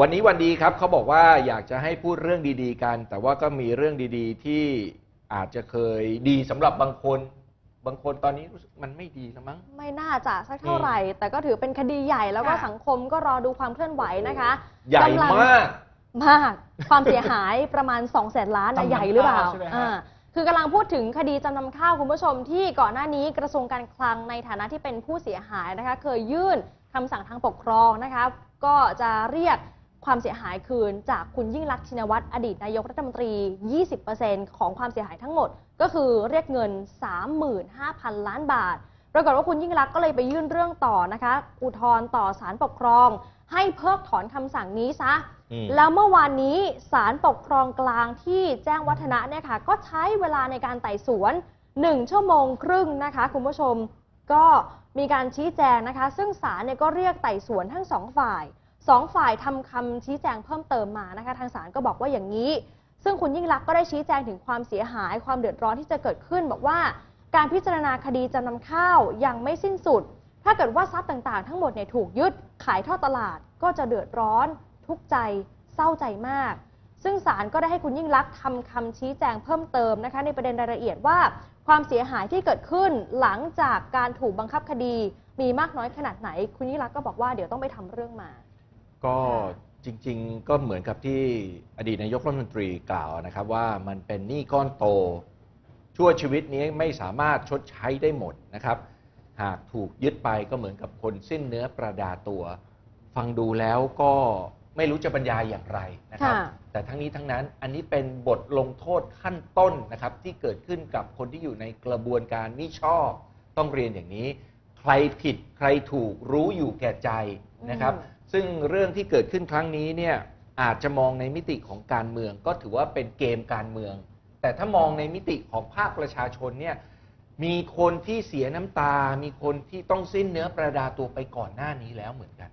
วันนี้วันดีครับเขาบอกว่าอยากจะให้พูดเรื่องดีๆกัน แต่ว่าก็มีเรื่องดีๆ ที่อาจจะเคยดีสำหรับบางคน บางคนตอนนี้รู้สึกมันไม่ดีแล้วมั้ง ไม่น่าจะสักเท่าไหร่ แต่ก็ถือเป็นคดีใหญ่แล้วก็ค่ะ สังคมก็รอดูความเคลื่อนไหวนะคะใหญ่กำลัง มาก มาก ความเสียหายประมาณ 2 0 0แสนล้านนะจำนำใหญ่หรือเปล่าข้าวใช่ไหมฮะ อ่าคือกำลังพูดถึงคดีจำนำข้าวคุณผู้ชมที่ก่อนหน้านี้กระทรวงการคลังในฐานะที่เป็นผู้เสียหายนะคะ เคยยื่นคำสั่งทางปกครองนะคะ ก็จะเรียก ความเสียหายคืนจากคุณยิ่งรักษณ์ชินวัตรอดีตนายกรัฐมนตรี 20%ของความเสียหายทั้งหมด ก็คือเรียกเงิน 35,000 ล้านบาท ปรากฏว่าคุณยิ่งรักษณ์ก็เลยไปยื่นเรื่องต่อนะคะ อุทธรณ์ต่อศาลปกครอง ให้เพิกถอนคำสั่งนี้ซะอืมแล้วเมื่อวานนี้ศาลปกครองกลางที่แจ้งวัฒนะเนี่ยค่ะ ก็ใช้เวลาในการไต่สวน 1 ชั่วโมงครึ่งนะคะ คุณผู้ชมก็มีการชี้แจงนะคะ ซึ่งศาลเนี่ยก็เรียกไต่สวนทั้งสองฝ่าย สองฝ่ายทำคำชี้แจงเพิ่มเติมมานะคะ ทางศาลก็บอกว่าอย่างนี้ ซึ่งคุณยิ่งรักก็ได้ชี้แจงถึงความเสียหาย ความเดือดร้อนที่จะเกิดขึ้น บอกว่าการพิจารณาคดีจำนำข้าวยังไม่สิ้นสุด ถ้าเกิดว่าทรัพย์ต่างๆ ทั้งหมดเนี่ยถูกยึดขายท่อตลาดก็จะเดือดร้อน ทุกข์ใจ เศร้าใจมาก ซึ่งศาลก็ได้ให้คุณยิ่งรักทำคำชี้แจงเพิ่มเติมนะคะ ในประเด็นรายละเอียดว่า ความเสียหายที่เกิดขึ้นหลังจากการถูกบังคับคดี มีมากน้อยขนาดไหน คุณยิ่งรักก็บอกว่าเดี๋ยวต้องไปทำเรื่องมา ก็จริงๆ ก็เหมือนกับที่อดีตนายกรัฐมนตรีกล่าวนะครับว่ามันเป็นหนี้ก้อนโต ชั่วชีวิตนี้ไม่สามารถชดใช้ได้หมดนะครับ หากถูกยึดไปก็เหมือนกับคนสิ้นเนื้อประดาตัว ฟังดูแล้วก็ไม่รู้จะบรรยายอย่างไรนะครับ ค่ะ แต่ทั้งนี้ทั้งนั้นอันนี้เป็นบทลงโทษขั้นต้นนะครับ ที่เกิดขึ้นกับคนที่อยู่ในกระบวนการมิชอบ ต้องเรียนอย่างนี้ ใครผิดใครถูกรู้อยู่แก่ใจนะครับ อืมซึ่งเรื่องที่เกิดขึ้นครั้งนี้เนี่ยอาจจะมองในมิติของการเมือง ก็ถือว่าเป็นเกมการเมือง แต่ถ้ามองในมิติของภาคประชาชนเนี่ยมีคนที่เสียน้ำตา มีคนที่ต้องสิ้นเนื้อประดาตัวไปก่อนหน้านี้แล้วเหมือนกัน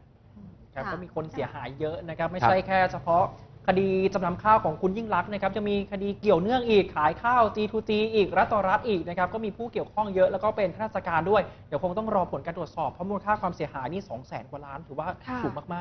ครับค่ะ ก็มีคนเสียหายเยอะนะครับ ไม่ครับใช่แค่เฉพาะ คดีจำนำข้าวของคุณยิ่งรักษณ์นะครับจะมีคดีเกี่ยวเนื่องอีกขายข้าว G2G อีกรัฐต่อรัฐอีกนะครับก็มีผู้เกี่ยวข้องเยอะแล้วก็เป็นข้าราชการด้วย เดี๋ยวคงต้องรอผลการตรวจสอบเพราะมูลค่าความเสียหายนี่2 0 0 0 0 0 กว่าล้านถือว่าค่ะ สูงมากๆ